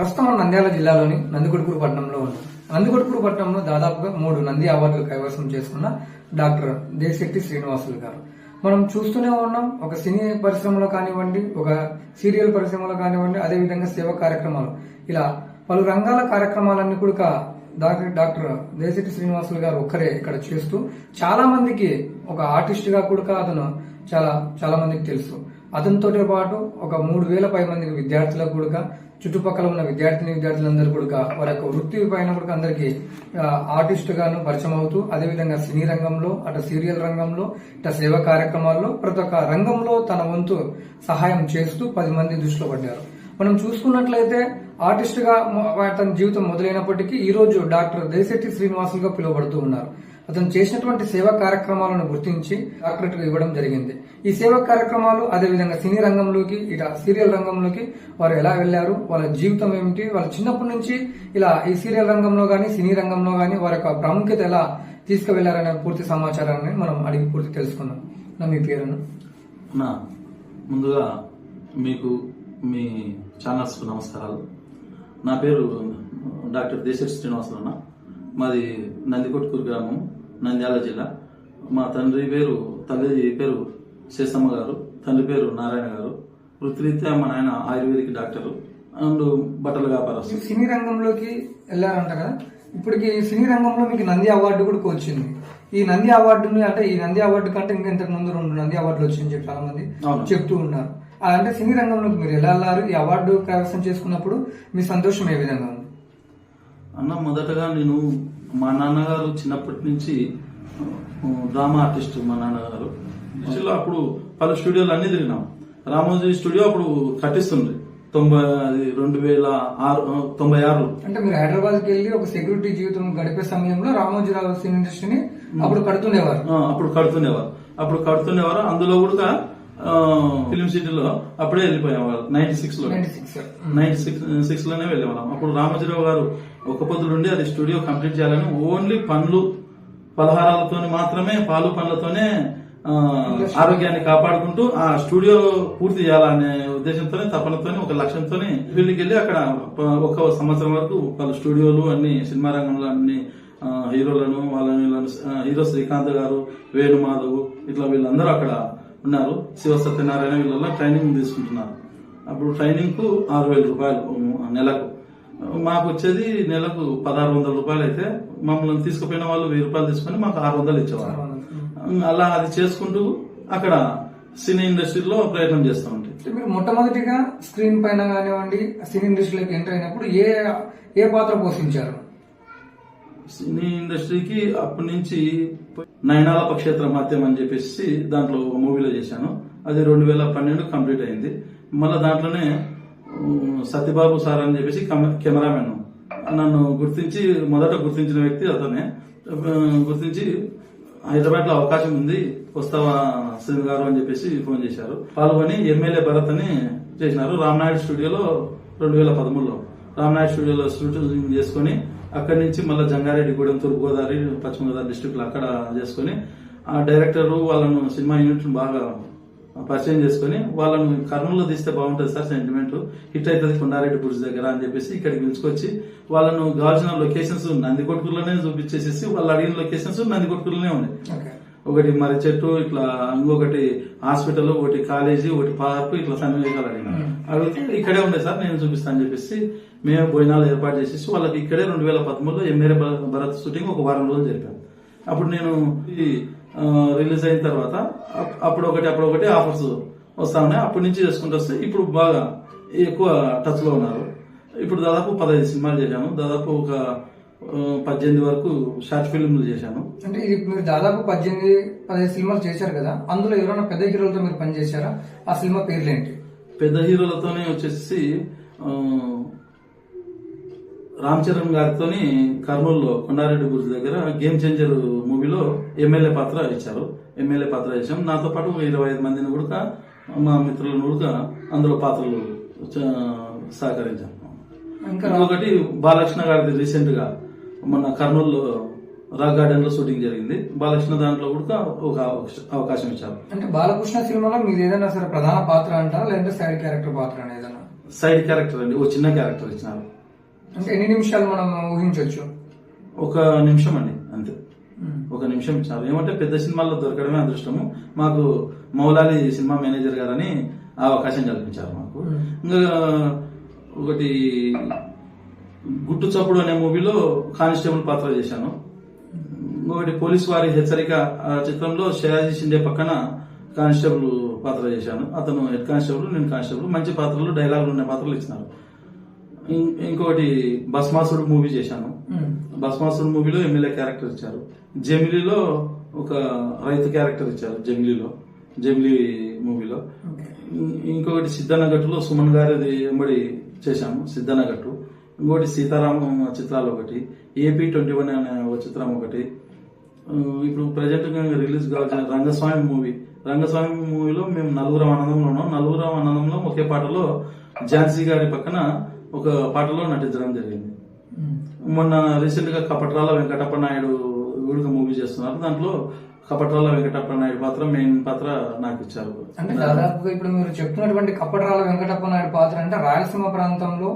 ప్రస్తుతం మనం నంద్యాల జిల్లాలోని నందికొడుకూరు పట్టణంలో ఉన్నాం నందికొడుకూరు పట్టణంలో దాదాపుగా మూడు నంది అవార్డులు కైవసం చేసుకున్న డాక్టర్ దేశెట్టి శ్రీనివాసులు గారు. మనం చూస్తూనే ఉన్నాం ఒక సినీ పరిశ్రమలో కానివ్వండి ఒక సీరియల్ పరిశ్రమలో కానివ్వండి అదేవిధంగా సేవా కార్యక్రమాలు. ఇలా పలు రంగాల కార్యక్రమాలన్నీ కూడా డాక్టర్ డాక్టర్ దేశెట్టి శ్రీనివాసులు గారు ఒక్కరే ఇక్కడ చేస్తూ చాలా మందికి ఒక ఆర్టిస్ట్గా కూడా అతను చాలా చాలా మందికి తెలుసు. అతనితో పాటు ఒక మూడు వేల పై మందికి విద్యార్థులకు కూడా చుట్టుపక్కల ఉన్న విద్యార్థిని విద్యార్థులందరూ కూడా వారి యొక్క వృత్తి పైన కూడా అందరికీ ఆర్టిస్ట్ గాను పరిచయం అవుతూ అదేవిధంగా సినీ రంగంలో అటు సీరియల్ రంగంలో ఇటు సేవా కార్యక్రమాల్లో ప్రతి ఒక్క రంగంలో తన వంతు సహాయం చేస్తూ పది మంది దృష్టిలో పడ్డారు. మనం చూసుకున్నట్లయితే ఆర్టిస్ట్గా తన జీవితం మొదలైనప్పటికీ ఈ రోజు డాక్టర్ దేశెట్టి శ్రీనివాసులుగా పిలువబడుతూ ఉన్నారు. అతను చేసినటువంటి సేవా కార్యక్రమాలను గుర్తించి డాక్టరేట్ ఇవ్వడం జరిగింది. ఈ సేవా కార్యక్రమాలు అదేవిధంగా సినీ రంగంలోకి ఇలా సీరియల్ రంగంలోకి వారు ఎలా వెళ్ళారు వాళ్ళ జీవితం ఏమిటి వాళ్ళ చిన్నప్పటి నుంచి ఇలా ఈ సీరియల్ రంగంలో కానీ సినీ రంగంలో కానీ వారి యొక్క ప్రాముఖ్యత ఎలా తీసుకువెళ్ళారనే పూర్తి సమాచారాన్ని మనం అడిగి పూర్తి తెలుసుకున్నాం నా మీ పేరును. నా ముందుగా మీకు మీ ఛానల్స్కు నమస్కారాలు. నా పేరు డాక్టర్ దేశెట్ శ్రీనివాసరావు మాది నందికొట్కూరు గ్రామం. నంద్యాల జిల్లా. మా తండ్రి పేరు తల్లి పేరు శేషమ్మ గారు తండ్రి పేరు నారాయణ గారు. వృత్తిరీత్యా మా నాయన ఆయుర్వేదిక్ డాక్టరు. అండ్ బట్టల వ్యాపారస్తు సినీ రంగంలోకి వెళ్ళారంట కదా? ఇప్పటికి సినీ రంగంలో మీకు నంది అవార్డు కూడా వచ్చింది ఈ నంది అవార్డుని అంటే ఈ నంది అవార్డు కంటే ఇంకా ఇంతకు ముందు రెండు నంది అవార్డులు వచ్చింది చెప్పి చాలా మంది. చెప్తూ ఉన్నారు. అంటే సినీ రంగంలోకి మీరు ఎలా వెళ్ళారు ఈ అవార్డు కైవసం చేసుకున్నప్పుడు మీ సంతోషం ఏ విధంగా ఉంది? అన్న మొదటగా నేను మా నాన్నగారు చిన్నప్పటి నుంచి డ్రామా ఆర్టిస్ట్ మా నాన్నగారు. యాక్చువల్గా అప్పుడు పలు స్టూడియోలు అన్ని తిరిగినాం. రామోజీ స్టూడియో అప్పుడు కట్టిస్తుంది తొంభై రెండు వేల ఆరు తొంభై ఆరు అంటే మీరు హైదరాబాద్కి వెళ్ళి ఒక సెక్యూరిటీ జీవితం గడిపే సమయంలో రామోజీరావు సినీ ఇండస్ట్రీని అప్పుడు కడుతుండేవారు. అప్పుడు కడుతుండేవారు. అప్పుడు కడుతుండేవారు. అందులో కూడా ఫిలిం సిటీలో అప్పుడే వెళ్ళిపోయేవారు నైన్టీ సిక్స్లో. నైన్టీ సిక్స్ సిక్స్లోనే వెళ్ళేవాళ్ళం. అప్పుడు రామోజీరావు గారు ఒక పొద్దులు ఉండి అది స్టూడియో కంప్లీట్ చేయాలని ఓన్లీ పండ్లు పలహారాలతో మాత్రమే పాలు పండ్లతోనే ఆరోగ్యాన్ని కాపాడుకుంటూ ఆ స్టూడియో పూర్తి చేయాలనే ఉద్దేశంతోనే తపనతోనే ఒక లక్ష్యంతోనే ఫీల్డ్కి వెళ్ళి అక్కడ ఒక సంవత్సరం వరకు వాళ్ళ స్టూడియోలు అన్ని సినిమా రంగంలో అన్ని హీరోలను వాళ్ళని హీరో శ్రీకాంత్ గారు వేణుమాధవ్ ఇట్లా వీళ్ళందరూ అక్కడ ఉన్నారు. శివ సత్యనారాయణ వీళ్ళ ట్రైనింగ్ తీసుకుంటున్నారు. అప్పుడు ట్రైనింగ్కు ఆరు వేల రూపాయలు నెలకు. మాకు వచ్చేది నెలకు పదహారు వందల రూపాయలు అయితే మమ్మల్ని తీసుకుపోయిన వాళ్ళు వెయ్యి రూపాయలు తీసుకొని మాకు ఆరు వందలు ఇచ్చేవారు. అలా అది చేసుకుంటూ అక్కడ సినీ ఇండస్ట్రీలో ప్రయత్నం చేస్తూ ఉంటాయి మీరు మొట్టమొదటిగా స్క్రీన్ పైన కానివ్వండి సినీ ఇండస్ట్రీలోకి ఎంటర్ అయినప్పుడు ఏ ఏ పాత్ర పోషించారు? సినీ ఇండస్ట్రీకి అప్పటి నుంచి నయనాల పక్షేత్ర మాత్యం అని చెప్పేసి దాంట్లో ఒక మూవీలో చేశాను. అది రెండు వేల పన్నెండు కంప్లీట్ అయింది. మళ్ళీ దాంట్లోనే సత్యబాబు సార్ అని చెప్పేసి కెమెరామెన్. నన్ను గుర్తించి మొదట గుర్తించిన వ్యక్తి అతనే. గుర్తించి హైదరాబాద్లో అవకాశం ఉంది వస్తావా శ్రీను గారు అని చెప్పేసి ఫోన్ చేశారు. పాల్గొని ఎమ్మెల్యే భరత్ అని చేసినారు. రామ్నాయుడు స్టూడియోలో రెండు వేల పదమూడులో. రామ్నాయుడు స్టూడియోలో షూటింగ్ చేసుకొని అక్కడి నుంచి మళ్ళీ జంగారెడ్డిగూడెం తూర్పుగోదావరి పశ్చిమ గోదావరి డిస్టిక్ అక్కడ చేసుకొని ఆ డైరెక్టర్ వాళ్ళను సినిమా యూనిట్ బాగా పరిచయం చేసుకొని వాళ్ళను కర్నూలులో తీస్తే బాగుంటుంది సార్ సెంటిమెంట్ హిట్ అవుతుంది కొండారెడ్డి బ్రిడ్జ్ దగ్గర అని చెప్పేసి ఇక్కడికి పిలుచుకొచ్చి వాళ్ళను కావాల్సిన లొకేషన్స్ నందికొట్టుకుల్లోనే చూపించేసేసి వాళ్ళు అడిగిన లొకేషన్స్ నందికొట్టుకులోనే ఉన్నాయి. ఒకటి మరి చెట్టు ఇట్లా ఇంకొకటి హాస్పిటల్ ఒకటి కాలేజీ ఒకటి పార్క్ ఇట్లా సన్నివేశాలు అడిగిన అడిగితే ఇక్కడే ఉండే సార్ నేను చూపిస్తాను అని చెప్పేసి మేము భోజనాలు ఏర్పాటు చేసేసి వాళ్ళకి ఇక్కడే రెండు వేల పదమూడులో ఎమ్మెల్యే భరత్ షూటింగ్ ఒక వారం రోజులు జరిపాను అప్పుడు నేను రిలీజ్ అయిన తర్వాత అప్- అప్పుడు ఒకటి అప్పుడు ఒకటి ఆఫర్స్ వస్తా ఉన్నాయి అప్పటి నుంచి చేసుకుంటూ వస్తే ఇప్పుడు బాగా ఎక్కువ టచ్లో ఉన్నారు. ఇప్పుడు దాదాపు పదహైదు సినిమాలు చేశాను. దాదాపు ఒక పద్దెనిమిది వరకు షార్ట్ ఫిల్మ్లు చేశాను. అంటే ఇది మీరు దాదాపు పద్దెనిమిది పదిహేను సినిమాలు చేశారు కదా. అందులో ఎవరైనా పెద్ద హీరోలతో మీరు పనిచేశారా? ఆ సినిమా పేర్లు ఏంటి? పెద్ద హీరోలతోనే వచ్చేసి రామ్ చరణ్ గారితోని కర్నూలులో కొండారెడ్డి గురి దగ్గర గేమ్ చేంజర్ మూవీలో ఎమ్మెల్యే పాత్ర ఇచ్చారు. ఎమ్మెల్యే పాత్ర ఇచ్చాం నాతో పాటు ఇరవై ఐదు మందిని కూడా మా మిత్రులను కూడా అందులో పాత్రలు సహకరించాం. ఇంకా ఇంకొకటి బాలకృష్ణ గారిది రీసెంట్ గా మొన్న కర్నూలులో రాక్ గార్డెన్లో షూటింగ్ జరిగింది. బాలకృష్ణ దాంట్లో కూడా ఒక అవకాశం ఇచ్చారు. అంటే బాలకృష్ణ సినిమాలో మీరు ఏదైనా సరే ప్రధాన పాత్ర అంటారా లేదంటే సైడ్ క్యారెక్టర్ పాత్ర ఏదైనా? సైడ్ క్యారెక్టర్ అండి. ఓ చిన్న క్యారెక్టర్ ఇచ్చినారు. అంటే ఎన్ని నిమిషాలు మనం ఊహించవచ్చు ఒక నిమిషం అండి అంతే. ఒక నిమిషం ఇచ్చారు ఏమంటే పెద్ద సినిమాల్లో దొరకడమే అదృష్టము. మాకు మౌలాలి సినిమా మేనేజర్ గారని ఆ అవకాశం కల్పించారు మాకు. ఇంకా ఒకటి గుట్టు చప్పుడు అనే మూవీలో కానిస్టేబుల్ పాత్ర చేశాను. ఇంకొకటి పోలీస్ వారి హెచ్చరిక చిత్రంలో షయాజీ షిండే పక్కన కానిస్టేబుల్ పాత్ర చేశాను. అతను హెడ్ కానిస్టేబుల్ నేను కానిస్టేబుల్. మంచి పాత్రలు డైలాగులు ఉన్న పాత్రలు ఇచ్చినారు. ఇం- ఇంకొకటి భస్మాసుడు మూవీ చేశాను. భస్మాసుడు మూవీలో ఎమ్మెల్యే క్యారెక్టర్ ఇచ్చారు. జమిలీలో ఒక రైతు క్యారెక్టర్ ఇచ్చారు జమిలీలో. జమిలీ మూవీలో. ఇంకొకటి సిద్ధనగట్టులో సుమన్ గారిది ఎంబడి చేశాము సిద్ధనగట్టు ఇంకొకటి సీతారామం చిత్రాలు ఒకటి ఏపీ ట్వంటీ వన్ అనే ఒక చిత్రం ఒకటి. ఇప్పుడు ప్రజెంట్ రిలీజ్ కావాల్సిన రంగస్వామి మూవీ రంగస్వామి మూవీలో మేము నలుగురం ఆనందంలో ఉన్నాం. నలుగురం ఆనందంలో ఒకే పాటలో ఝాన్సీ గారి పక్కన ఒక పాటలో నటించడం జరిగింది. మొన్న రీసెంట్గా కపట్రాల వెంకటప్ప నాయుడు విడుక మూవీ చేస్తున్నారు. దాంట్లో కపట్రాల వెంకటప్ప నాయుడు పాత్ర మెయిన్ పాత్ర నాకు ఇచ్చారు. అంటే దాదాపుగా ఇప్పుడు మీరు చెప్తున్నటువంటి కప్పటరాల వెంకటప్ప నాయుడు పాత్ర అంటే రాయలసీమ ప్రాంతంలో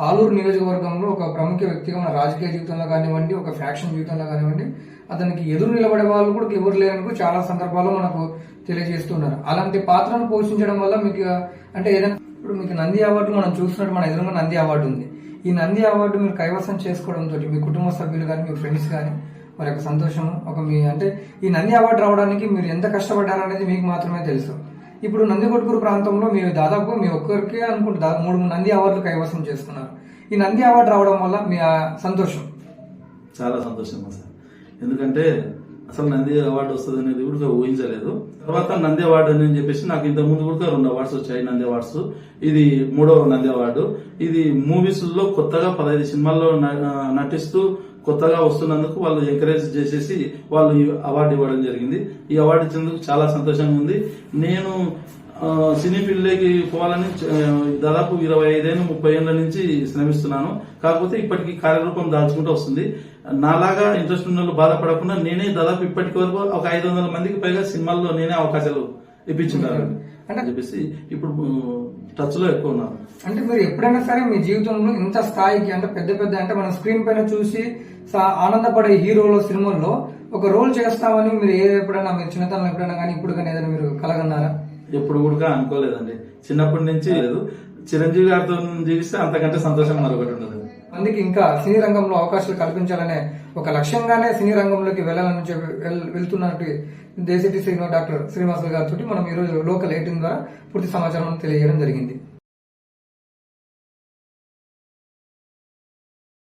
ఆలూరు నియోజకవర్గంలో ఒక ప్రముఖ వ్యక్తిగా మన రాజకీయ జీవితంలో కానివ్వండి ఒక ఫ్యాక్షన్ జీవితంలో కానివ్వండి అతనికి ఎదురు నిలబడే వాళ్ళు కూడా ఎవరు లేరని చాలా సందర్భాల్లో మనకు తెలియజేస్తున్నారు అలాంటి పాత్రను పోషించడం వల్ల మీకు అంటే ఏదైనా ఇప్పుడు మీకు నంది అవార్డు మనం చూస్తున్నట్టు మన ఎదురుగా నంది అవార్డు ఉంది. ఈ నంది అవార్డు మీరు కైవసం చేసుకోవడంతో మీ కుటుంబ సభ్యులు కానీ మీ ఫ్రెండ్స్ కానీ మరి ఒక సంతోషం ఒక మీ అంటే ఈ నంది అవార్డు రావడానికి మీరు ఎంత కష్టపడ్డారనేది మీకు మాత్రమే తెలుసు. ఇప్పుడు నందికొట్కూరు ప్రాంతంలో మేము దాదాపు మీ ఒక్కరికే అనుకుంటే మూడు నంది అవార్డులు కైవసం చేసుకున్నారు. ఈ నంది అవార్డు రావడం వల్ల మీ ఆ సంతోషం? చాలా సంతోషం సార్. ఎందుకంటే అసలు నంది అవార్డు వస్తుంది అనేది కూడా ఊహించలేదు. తర్వాత నంది అవార్డు అని చెప్పేసి నాకు ఇంత ముందు కూడా రెండు అవార్డ్స్ వచ్చాయి నంది అవార్డ్స్. ఇది మూడవ నంది అవార్డు. ఇది మూవీస్లో కొత్తగా పదహైదు సినిమాల్లో నటిస్తూ కొత్తగా వస్తున్నందుకు వాళ్ళు ఎంకరేజ్ చేసేసి వాళ్ళు ఈ అవార్డు ఇవ్వడం జరిగింది. ఈ అవార్డు ఇచ్చినందుకు చాలా సంతోషంగా ఉంది. నేను సినీ ఫీల్డ్లోకి పోవాలని దాదాపు ఇరవై ఐదేళ్ళు ముప్పై ఏళ్ళ నుంచి శ్రమిస్తున్నాను. కాకపోతే ఇప్పటికి కార్యరూపం దాల్చుకుంటూ వస్తుంది. నాలాగా ఇంట్రెస్ట్ ఉన్న వాళ్ళు బాధపడకుండా నేనే దాదాపు ఇప్పటికి వరకు ఒక ఐదు వందల మందికి పైగా సినిమాల్లో నేనే అవకాశాలు ఇప్పించున్నాను అని చెప్పేసి ఇప్పుడు టచ్లో ఎక్కువ ఉన్నాను అంటే మీరు ఎప్పుడైనా సరే మీ జీవితంలో ఇంత స్థాయికి అంటే పెద్ద పెద్ద అంటే మన స్క్రీన్ పైన చూసి ఆనందపడే హీరోల సినిమాల్లో ఒక రోల్ చేస్తామని మీరు ఏ ఎప్పుడైనా మీరు చిన్నతనంలో ఎప్పుడైనా కానీ ఇప్పుడు కానీ ఏదైనా మీరు కలగన్నారా? ఎప్పుడు కూడా అనుకోలేదండి. చిన్నప్పటి నుంచి లేదు. చిరంజీవి గారితో జీవిస్తే అంతకంటే సంతోషం మరొకటి ఉండదు. అందుకే ఇంకా సినీ రంగంలో అవకాశాలు కల్పించాలనే ఒక లక్ష్యంగానే సినీ రంగంలోకి వెళ్ళాలని చెప్పి వెళ్తున్నట్టు దేశటి శ్రీనివాస్ డాక్టర్ శ్రీనివాసులు గారితో మనం ఈరోజు లోకల్ ఎయిటీన్ ద్వారా పూర్తి సమాచారం తెలియజేయడం జరిగింది.